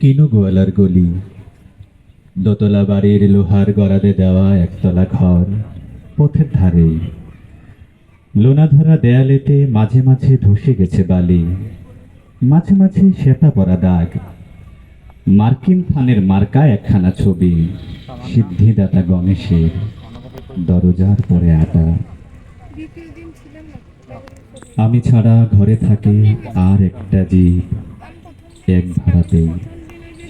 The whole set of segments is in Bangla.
কিনু গোয়ালার গলি। দোতলা বাড়ির লোহার গড়াদে দেওয়া একতলা ঘর পথের ধারেই লোনাধরা দেয়ালেতে মাঝে মাঝে ধসে গেছে বালি। মাঝে মাঝে শ্বেতা পরা দাগ। মার্কিন থানের মার্কা একখানা ছবি। সিদ্ধিদাতা গণেশের দরজার পরে আটা। আমি ছাড়া ঘরে থাকে আর একটা জীব। এক ভাড়াতেই।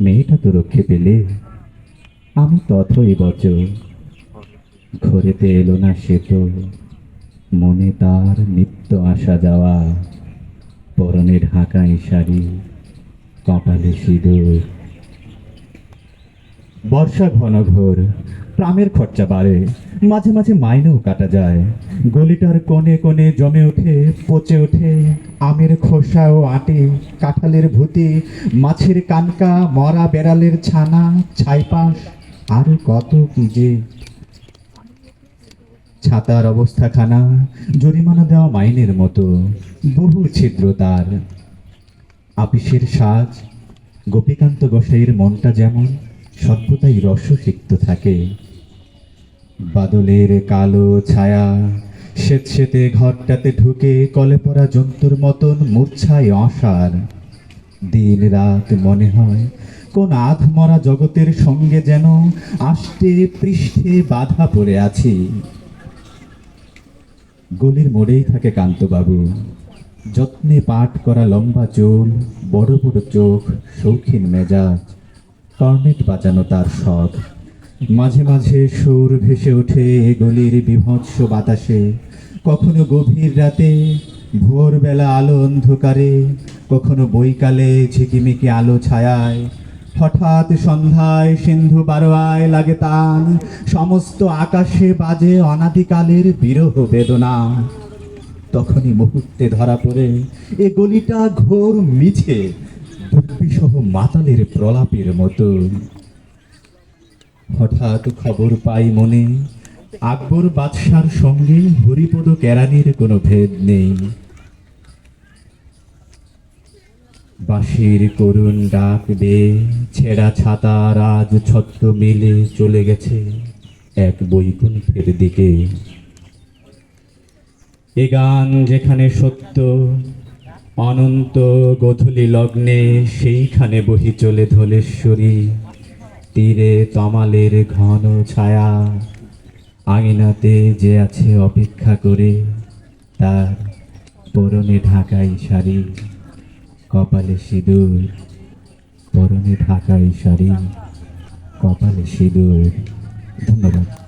মেয়েটা তো রক্ষে পেলে। আমি তথই বচ ঘরেতে এলো না সে তো। মনে তার নিত্য আসা যাওয়া। পরনে ঢাকাই শাড়ি, কপালে সিঁদুর। বর্ষা ঘন ঘোর ট্রামের খরচা বাড়ে, মাঝে মাঝে মাইনেও কাটা যায়। গলিটার কোণে কোণে জমে ওঠে, পচে ওঠে, আমের খোসা ও আটে, কাঁঠালের ভূতি, মাছের কানকা, মরা বেড়ালের ছানা ছাইপাশ আর কত কি যে। ছাতার অবস্থাখানা, জরিমানা দেওয়া মাইনের মতো, বহু ছিদ্র তার। আপিসের সাজ, গোপীকান্ত গোসাইয়ের মনটা যেমন সর্বদাই রসসিক্ত থাকে। বাদলের কালো ছায়া স্বেতসেতে ঘরটাতে ঢুকে কলে পড়া জন্তুর মতন মূর্ছায় অসার। দিন রাত মনে হয় কোন আধমরা জগতের সঙ্গে যেন আষ্টে পৃষ্ঠে বাধা পড়ে আছি। গলির মোড়েই থাকে কান্তবাবু। যত্নে পাঠ করা লম্বা চুল, বড় বড় চোখ, শৌখিন মেজাজ। কর্নেট বাজানো তার শখ। মাঝে মাঝে সুর ভেসে ওঠে গলির বিভৎস বাতাসে। কখনো গভীর রাতে, ভোরবেলা আলো অন্ধকারে, কখনো বৈকালে ঝিকিমিকি আলো ছায়ায়। হঠাৎ সন্ধ্যায় সিন্ধু বারোয়ায় লাগে তান, সমস্ত আকাশে বাজে অনাদিকালের বিরহ বেদনা। তখনই মুহূর্তে ধরা পড়ে, এ গলিটা ঘোর মিছে দুর্বিসহ মাতালের প্রলাপের মতো। হঠাৎ খবর পাই মনে, আকবর বাদশার সঙ্গে হরিপদ কেরানির কোনো ভেদ নেই। বাঁশির করুণ ডাক বেয়ে ছেঁড়া ছাতা রাজ ছত্র মিলে চলে গেছে এক বৈকুণ্ঠের দিকে। এ গান যেখানে সত্য অনন্ত গধূলি লগ্নে সেইখানে বহি চলে ধলেশ্বরী। তীরে তমালের ঘন ছায়া, আঙিনাতে যে আছে অপেক্ষা করে, তার পরনে ঢাকাই শাড়ি কপালে সিঁদুর, পরনে ঢাকাই শাড়ি কপালে সিঁদুর। ধন্যবাদ।